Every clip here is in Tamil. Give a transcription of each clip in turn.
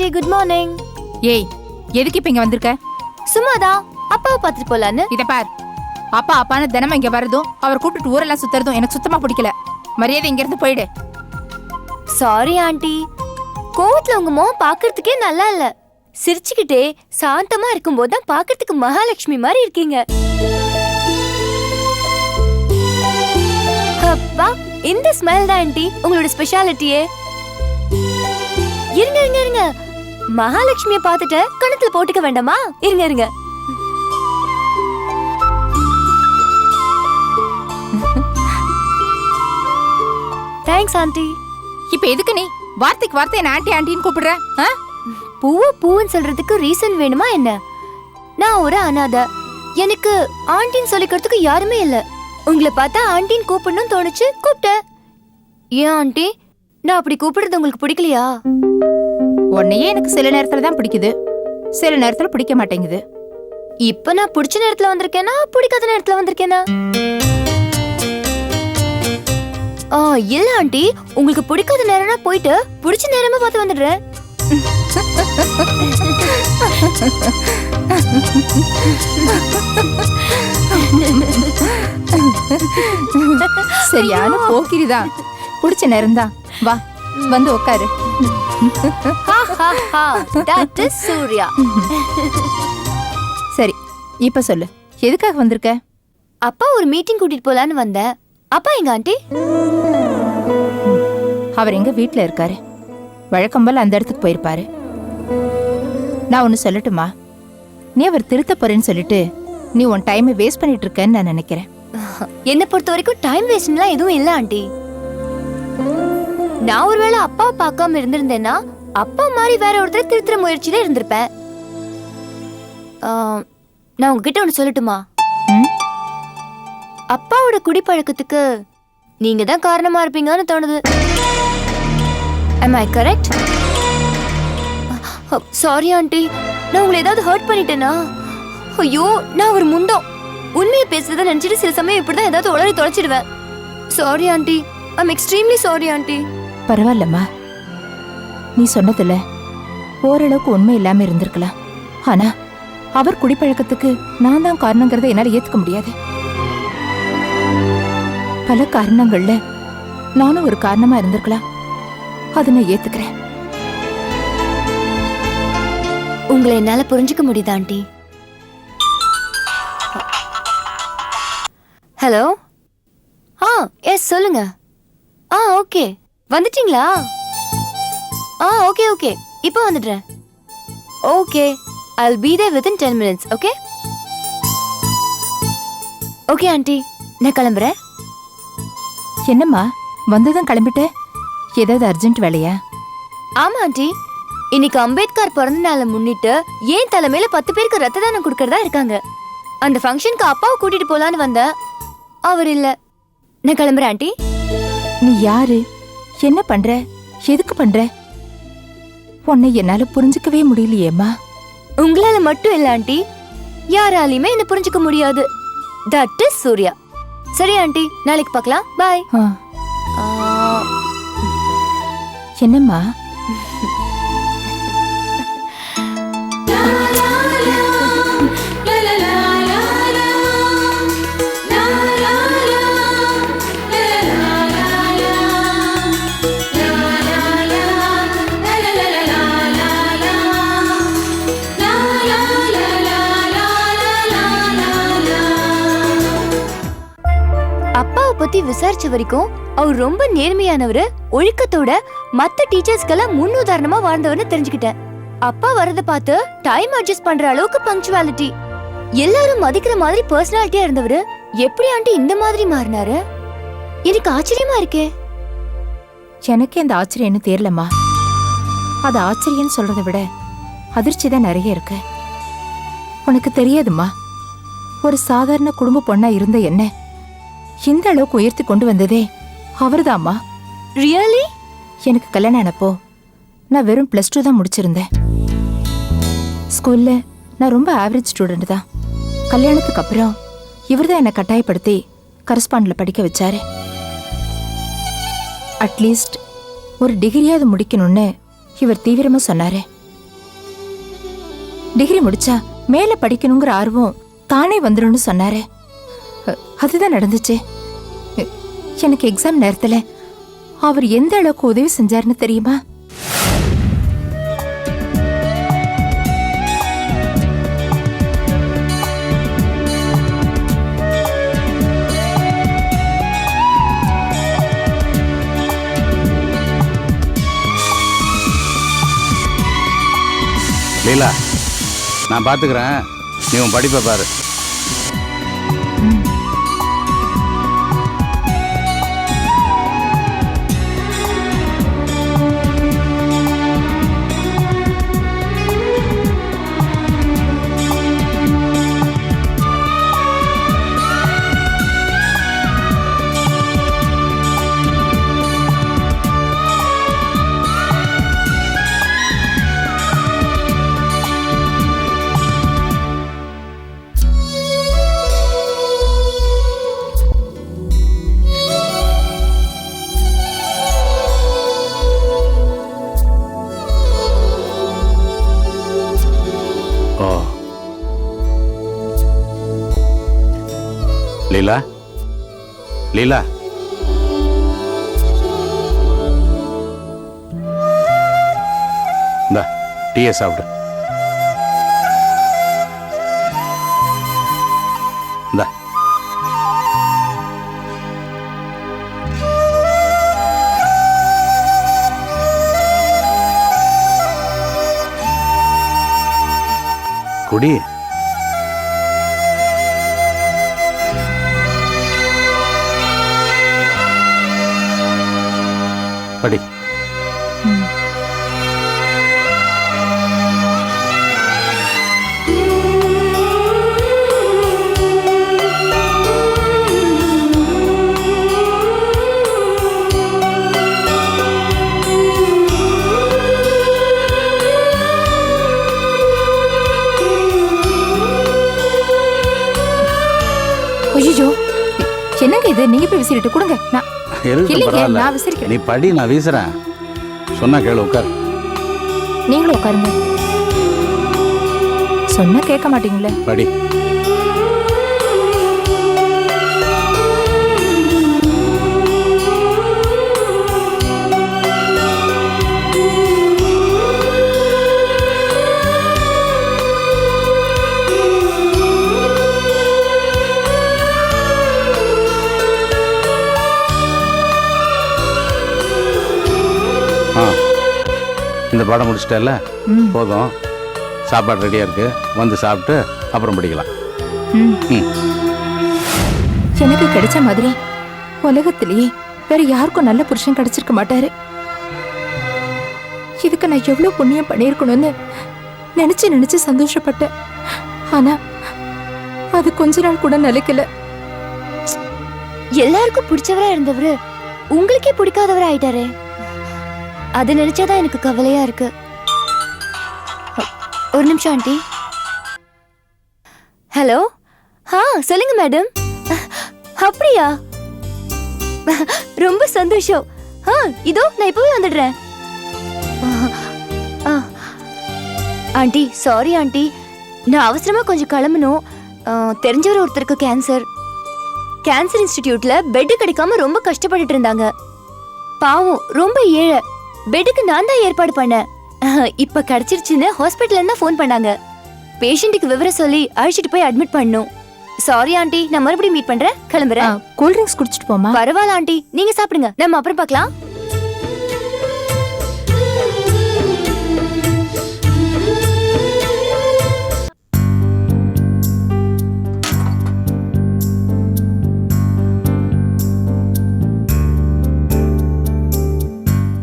ஆண்டி குட் மார்னிங் ஏய் எதுக்கு இப்ப இங்க வந்திருக்க? சும்மாதான் அப்பாவை பார்த்துட்டு போலான்னு. இத பார். அப்பா அப்பான்னு தினமும் இங்க வரதும் அவர் கூப்பிட்டு ஊரெல்லாம் சுத்துறதும் எனக்கு சுத்தமா பிடிக்கல. மரியாதை இங்க இருந்து போயிடு. Sorry aunty. கோவத்துல உங்க முகம் பார்க்கிறதுக்கே நல்லா இல்ல. சிரிச்சுக்கிட்டே சாந்தமா இருக்கும்போது தான் பார்க்கிறதுக்கு மகாலட்சுமி மாதிரி இருக்கீங்க. அப்பா இந்த ஸ்மெல் தான் ஆண்டி உங்களோட ஸ்பெஷாலிட்டியே இருங்க இருங்க இருங்க. மகாலட்சுமிய பார்த்துட்டு கணத்துல போட்டுக்க வேண்டாமா? இருங்க இருங்க. தேங்க்ஸ் ஆண்டி இப்ப எதுக்கு நீ? வார்த்தைக்கு வார்த்தை என்ன ஆண்டி ஆண்டின்னு கூப்பிடுற? பூவை பூன்னு சொல்றதுக்கு ரீசன் வேணுமா என்ன? நான் ஒரு அனாதை. எனக்கு ஆண்டின்னு சொல்லிக்கிறதுக்கு யாருமே இல்ல. உங்களை பார்த்தா ஆண்டின்னு கூப்பிடணும்னு தோணுச்சு கூப்பிட்டேன். ஏன் ஆண்டி? நான் அப்படி கூப்பிடுறது உங்களுக்கு பிடிக்கலையா? உன்னையே எனக்கு சில நேரத்துல தான் பிடிக்குது. சில நேரத்துல பிடிக்க மாட்டேங்குது. இப்ப நான் பிடிச்ச நேரத்துல வந்திருக்கேனா பிடிக்காத நேரத்துல வந்திருக்கேனா? ஆ இல்ல ஆண்டி. உங்களுக்கு பிடிக்காத நேரம்னா போயிட்டு பிடிச்ச நேரமா பார்த்து வந்துடுறேன். சரியான போக்கிரிதான் பிடிச்ச நேரம்தான். வா வந்து உட்காரு ஹா ஹா ஹா தட் இஸ் சூர்யா. சரி இப்ப சொல்லு. எதுக்காக வந்திருக்க? அப்பா ஒரு மீட்டிங் கூட்டிட்டு போலான்னு வந்தேன். அப்பா எங்க ஆண்டி? அவர் எங்க வீட்ல இருக்காரு. வழக்கம் போல அந்த இடத்துக்கு போயிருப்பாரு. நான் ஒன்னு சொல்லட்டுமா? நீ அவர் திருத்த போறேன்னு சொல்லிட்டு நீ உன் டைமை வேஸ்ட் பண்ணிட்டு இருக்கேன்னு நான் நினைக்கிறேன். என்ன பொறுத்த வரைக்கும் டைம் வேஸ்ட்லாம் எதுவும் இல்ல ஆண்டி. நான் ஒருவேளை அப்பாவை பார்க்காம இருந்திருந்தேன்னா அப்பா மாதிரி வேற ஒருத்தரை திருத்துற முயற்சியில இருந்திருப்பேன். ஆ, நான் உங்ககிட்ட ஒன்று சொல்லட்டுமா? அப்பாவோட குடிப்பழக்கத்துக்கு நீங்க தான் காரணமா இருப்பீங்கன்னு தோணுது. Am I correct sorry aunty. நான் உங்களை ஏதாவது ஹர்ட் பண்ணிட்டேனா? ஐயோ நான் ஒரு முண்டம். உண்மையை பேசுறத நினைச்சிட்டு சில சமயம் இப்படிதான் ஏதாவது உளறி தொலைச்சிடுவேன். Sorry aunty. I'm extremely sorry aunty. பரவாயில்லம்மா. நீ சொன்னதுல ஓரளவுக்கு உண்மை இல்லாம இருந்திருக்கலாம். ஆனா அவர் குடிப்பழக்கத்துக்கு நான் தான் காரணங்கிறத என்னால ஏத்துக்க முடியாது. பல காரணங்கள்ல நானும் ஒரு காரணமா இருந்திருக்கலாம். அதை நான் ஏத்துக்கிறேன். உங்களை என்னால புரிஞ்சுக்க முடியுதா ஆண்டி? ஹலோ? ஆ எஸ் சொல்லுங்க. ஆ ஓகே. வந்துட்டீங்களா? ஆ ஓகே ஓகே. இப்போ வந்துடுறேன். Okay. I'll be there within ten minutes okay okay aunty நான் கிளம்புறேன். என்னம்மா வந்ததும் கிளம்பிட்ட ஏதாவது அர்ஜென்ட் வேலையா? ஆமா ஆண்டி இன்னைக்கு அம்பேத்கர் பிறந்த நாளை முன்னிட்டு ஏன் தலைமையில பத்து பேருக்கு ரத்த தானம் கொடுக்கறதா இருக்காங்க? அந்த ஃபங்க்ஷனுக்கு அப்பாவை கூட்டிட்டு போலான்னு வந்தேன். அவர் இல்ல. நான் கிளம்புறேன் ஆண்டி நீ யாரு? என்ன பண்ற? எதுக்கு பண்ற? உன்னை என்னால புரிஞ்சுக்கவே முடியலையேம்மா உங்களால மட்டும் இல்ல ஆண்டி. யாராலையுமே என்ன புரிஞ்சுக்க முடியாது. தட் இஸ் சூர்யா சரி ஆண்டி நாளைக்கு பார்க்கலாம். பாய் ஆ, என்னம்மா? பத்தி விசாரிச்ச வரைக்கும் அவர் ரொம்ப நேர்மையானவரு ஒழுக்கத்தோட மத்த டீச்சர்ஸ்க்கெல்லாம் முன்னுதாரணமா வாழ்ந்தவர்னு தெரிஞ்சுக்கிட்டேன். அப்பா வரத பார்த்து டைம் அட்ஜஸ்ட் பண்ற அளவுக்கு பங்க்சுவாலிட்டி எல்லாரும் மதிக்கிற மாதிரி பர்சனாலிட்டியா இருந்தவரு எப்படி ஆண்டி இந்த மாதிரி மாறினாரு? எனக்கு ஆச்சரியமா இருக்கே. எனக்கு அந்த ஆச்சரியம்னு தெரியலம்மா அது ஆச்சரியம்னு சொல்றதை விட அதிர்ச்சி தான் நிறைய இருக்கு. உனக்கு தெரியாதும்மா. ஒரு சாதாரண குடும்ப பொண்ணா இருந்த என்ன? இந்த அளவுக்கு உயர்த்தி கொண்டு வந்ததே? அவர்தாம்மா. ரியலி எனக்கு கல்யாணம் ஆனப்போ நான் வெறும் ப்ளஸ் டூ தான் முடிச்சிருந்தேன். ஸ்கூல்ல நான் ரொம்ப ஆவரேஜ் ஸ்டூடெண்ட் தான். கல்யாணத்துக்கு அப்புறம் இவர் தான் என்னை கட்டாயப்படுத்தி கரஸ்பாண்டில் படிக்க வச்சாரு. அட்லீஸ்ட் ஒரு டிகிரியாவது முடிக்கணும்னு இவர் தீவிரமாக சொன்னாரு. டிகிரி முடிச்சா மேலே படிக்கணுங்கிற ஆர்வம் தானே வந்துடும் சொன்னாரு. அதுதான் நடந்துச்சு. எனக்கு எக்ஸாம் நேரத்துல அவர் எந்த அளவுக்கு உதவி செஞ்சாருன்னு தெரியுமா? லீலா நான் பார்த்துக்கிறேன் நீ உன் படிப்பை பாரு. லீலா. இந்த டீயை சாப்பிடு. இந்த. குடி. படி. என்னங்க இது? நீங்க போய் விசிறிட்டு கொடுங்க. நான் இல்லைங்க பரவாயில்ல. நீ படி நான் வீசுறேன். சொன்னா கேளு உட்கார். நீங்களும் உட்காருங்க. சொன்னா கேட்க மாட்டீங்களே. படி. இந்த பாடம் முடிச்சிட்டல போதும். சாப்பாடு ரெடியாக இருக்கு. வந்து சாப்பிட்டு அப்புறம் படிக்கலாம் ம். ம். எனக்கு கிடைச்ச மாதிரி உலகத்திலேயே வேற யாருக்கும் நல்ல புருஷன் கிடைச்சிருக்க மாட்டாரு. இதுக்கு நான் எவ்வளவு புண்ணியம் பண்ணியிருக்கணும்னு நினைச்சு நினைச்சு சந்தோஷப்பட்டேன். ஆனா அது கொஞ்ச நாள் கூட நிலைக்கல. எல்லாருக்கும் பிடிச்சவரா இருந்தவரு உங்களுக்கே பிடிக்காதவர் ஆயிட்டாரே. அது நினைச்சாதான் எனக்கு கவலையா இருக்கு. ஒரு நிமிஷம் ஆண்டி. ஹலோ? ஆ சொல்லுங்க மேடம். அப்படியா? ரொம்ப சந்தோஷம். ஆ இதோ நான் இப்பவே வந்துடுறேன். ஆ. Aunty sorry aunty. நான் அவசரமா கொஞ்சம் கிளம்பணும். தெரிஞ்சவர் ஒருத்தருக்கு கேன்சர் கேன்சர் இன்ஸ்டிடியூட்ல பெட் கிடைக்காம ரொம்ப கஷ்டப்பட்டுட்டு இருந்தாங்க. பாவம் ரொம்ப ஏழை. பெட்டுக்கு நான் தான் ஏற்பாடு பண்ணேன். இப்ப கிடைச்சிருச்சுன்னு ஹாஸ்பிட்டல்ல இருந்தா ஃபோன் பண்ணாங்க. பேஷண்ட்டுக்கு விவரம் சொல்லி அழைச்சிட்டு போய் அட்மிட் பண்ணும். சாரி ஆண்டி நான் மறுபடியும் மீட் பண்றேன். கிளம்புறேன். கூல் ட்ரிங்க்ஸ் குடிச்சிட்டு போமா பரவாயில்ல ஆண்டி நீங்க சாப்பிடுங்க. நம்ம அப்புறம் பார்க்கலாம்.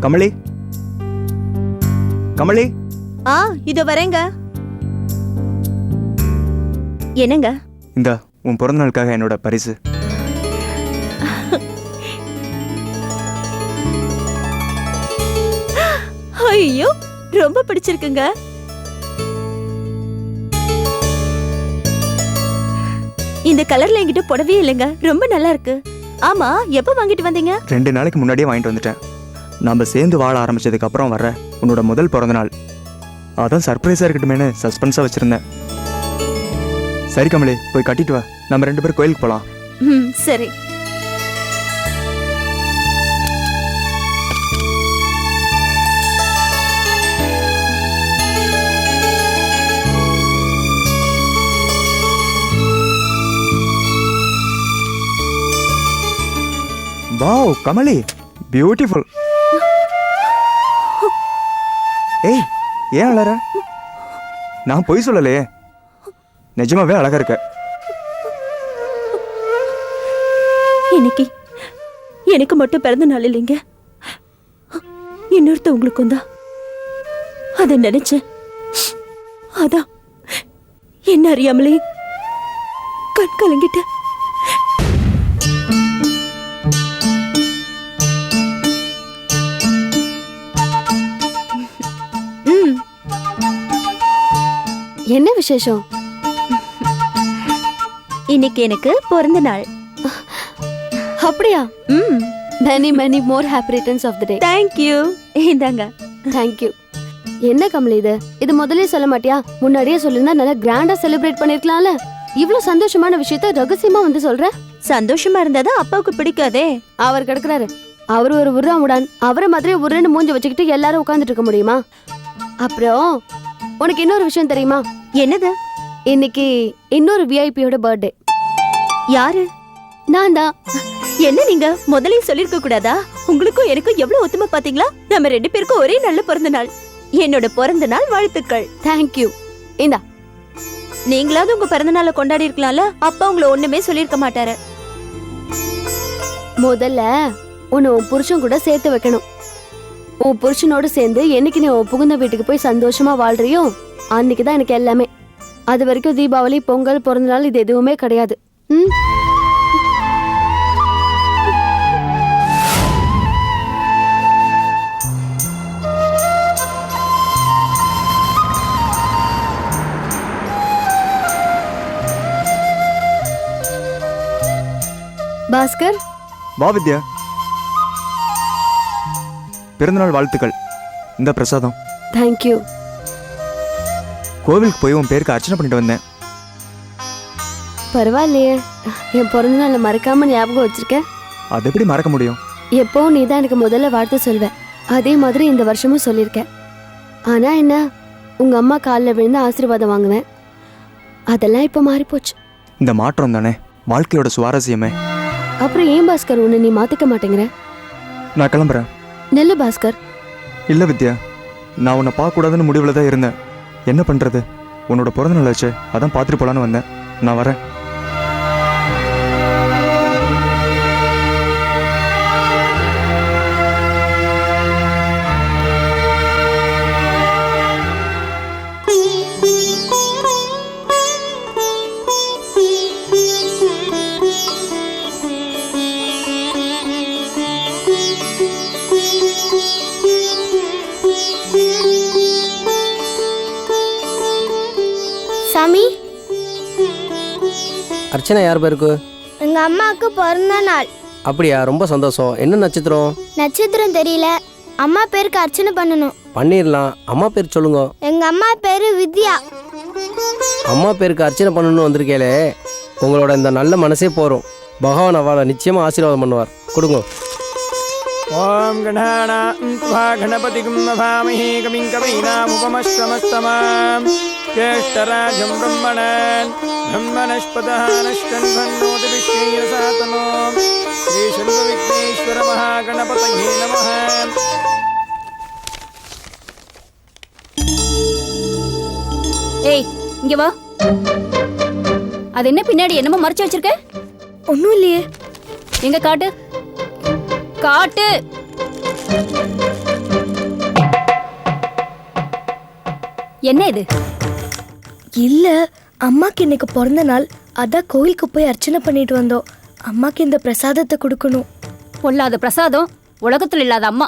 கமலி கமலி? ஆ இதோ வரேங்க. என்னங்க? இந்த உன் பிறந்த நாளுக்காக என்னோட பரிசு. ஐயோ ரொம்ப பிடிச்சிருக்குங்க. இந்த கலர்ல என்கிட்ட புடவே இல்லைங்க. ரொம்ப நல்லா இருக்கு. ஆமா எப்ப வாங்கிட்டு வந்தீங்க? ரெண்டு நாளைக்கு முன்னாடியே வாங்கிட்டு வந்துட்டேன். நாம சேர்ந்து வாழ ஆரம்பிச்சதுக்கு அப்புறம் வர்ற உன்னோட முதல் பிறந்த நாள் அதான் சர்ப்ரைஸாக இருக்கட்டுமேனு சஸ்பென்ஸாக வச்சுருந்தேன். சரி கமலி போய் கட்டிட்டு வா. நம்ம ரெண்டு பேரும் கோயிலுக்கு போகலாம் ம் சரி. வாவ் கமலி. பியூட்டிஃபுல் ஏய் ஏன் அழற? நான் பொய் சொல்லலையே நிஜமாவே அழகா இருக்க. இன்னைக்கு எனக்கு மட்டும் பிறந்த நாள் இல்லைங்க. இன்னொருத்தவங்களுக்கும் தான் அதை நினைச்சேன். அதான். என்ன அறியாமலே கண் கலங்கிட்டேன். என்ன விசேஷம்? இன்னைக்கு எனக்கு பிறந்த நாள். அப்படியா? ம். Many many more happy returns of the day thank you இந்தாங்க. தேங்க்யூ என்ன கமலி இது? இது முதல்லயே சொல்ல மாட்டியா? முன்னாடியே சொல்லிருந்தா நல்லா கிராண்டா செலிப்ரேட் பண்ணிருக்கலாம்ல. இவ்ளோ சந்தோஷமான விஷயத்த ரகசியமா வந்து சொல்ற? சந்தோஷமா இருந்தா அப்பாவுக்கு பிடிக்காதே. அவர் கிடக்குறாரு. அவர் ஒரு உருவாமுடான். அவரை மாதிரி உருன்னு மூஞ்சி வச்சுக்கிட்டு எல்லாரும் உட்கார்ந்துட்டு இருக்க முடியுமா? அப்புறம் உனக்கு இன்னொரு விஷயம் தெரியுமா? என்னது? இன்னைக்கு இன்னொரு விஐபியோட பர்த்டே யாரு? நான் தான். என்ன நீங்க? முதல்லயே சொல்லிருக்க கூடாதா? உங்களுக்கும் எனக்கும் எவ்வளவு ஒத்துமை பாத்தீங்களா நம்ம ரெண்டு பேருக்கும் ஒரே நல்ல பிறந்த நாள். என்னோட பிறந்த நாள் வாழ்த்துக்கள். தேங்க்யூ இந்தா. நீங்களாவது உங்க பிறந்த நாளை கொண்டாடி இருக்கலாம்ல? அப்பா உங்களை ஒண்ணுமே சொல்லிருக்க மாட்டாரு. முதல்ல உன்னை உன் புருஷன் கூட சேர்த்து வைக்கணும். உன் புருஷனோட சேர்ந்து என்னைக்கு நீ உன் புகுந்த வீட்டுக்கு போய் சந்தோஷமா வாழ்றியோ அன்னைக்கு தான் எனக்கு எல்லாமே. அது வரைக்கும் தீபாவளி பொங்கல் பிறந்த நாள் இது எதுவுமே கிடையாது. ம்? பாஸ்கர்? வா வித்யா. பிறந்தநாள் வாழ்த்துக்கள். இந்த பிரசாதம். தேங்க்யூ கோவிலுக்கு போய் உன் பேருக்கு அர்ச்சனை பண்ணிட்டு வந்தேன். பரவாயில்லையே. என் பிறந்த நாளை மறக்காம ஞாபகம் வச்சிருக்க? அது எப்படி மறக்க முடியும்? எப்பவும் நீ தான் எனக்கு முதல்ல வாழ்த்து சொல்வ. அதே மாதிரி இந்த வருஷமும் சொல்லியிருக்க. ஆனா என்ன உங்க அம்மா காலில் விழுந்து ஆசீர்வாதம் வாங்குவேன். அதெல்லாம் இப்ப மாறி போச்சு இந்த மாற்றம் தானே வாழ்க்கையோட சுவாரஸ்யமே. அப்புறம் ஏன் பாஸ்கர் உன்னை நீ மாத்திக்க மாட்டேங்கிற? நான் கிளம்புறேன். நெல்லு பாஸ்கர். இல்லை வித்யா நான் உன்னை பார்க்கக்கூடாதுன்னு முடிவில் தான் இருந்தேன். என்ன பண்ணுறது உன்னோட பிறந்த நாள் ஆச்சு அதான் பார்த்துட்டு போலான்னு வந்தேன். நான் வரேன். யார் பேருக்கு? எங்க அம்மாவுக்கு பிறந்த நாள். அப்படியா ரொம்ப சந்தோஷம். என்ன நட்சத்திரம்? நட்சத்திரம் தெரியல. அம்மா பேருக்கு அர்ச்சனை பண்ணணும். பண்ணிடலாம். அம்மா பேர் சொல்லுங்க. எங்க அம்மா பேரு வித்யா. அம்மா பேருக்கு அர்ச்சனை பண்ணணும் வந்திருக்கே உங்களோட இந்த நல்ல மனசே போகிறோம் பகவான் அவளை நிச்சயமாக ஆசீர்வாதம் பண்ணுவார். கொடுங்க. ஓம் கணானா கணபதி கும்மாமஹே கவிங்கவைனாமுபமஸ்தமஸ்தமாம் ज्येष्ठराजं ब्रह्मणान् ब्रह्मणस्पतः नश्कन्भन्नोतिविश्वेरसातनो श्रीशल्वविघ्नेश्वरमहागणपतये नमः ஏய் இங்க வா அது என்ன பின்னாடி என்னமோ மறைச்சு வச்சிருக்க ஒன்றும் இல்லையே எங்க காட்டு காட்டு என்ன இது இல்ல அம்மாக்கு இன்னைக்கு பிறந்த நாள். அதான் கோயிலுக்கு போய் அர்ச்சனை பண்ணிட்டு வந்தோம். அம்மாக்கு இந்த பிரசாதத்தை கொடுக்கணும். பொல்லாத பிரசாதம் உலகத்துல இல்லாத அம்மா.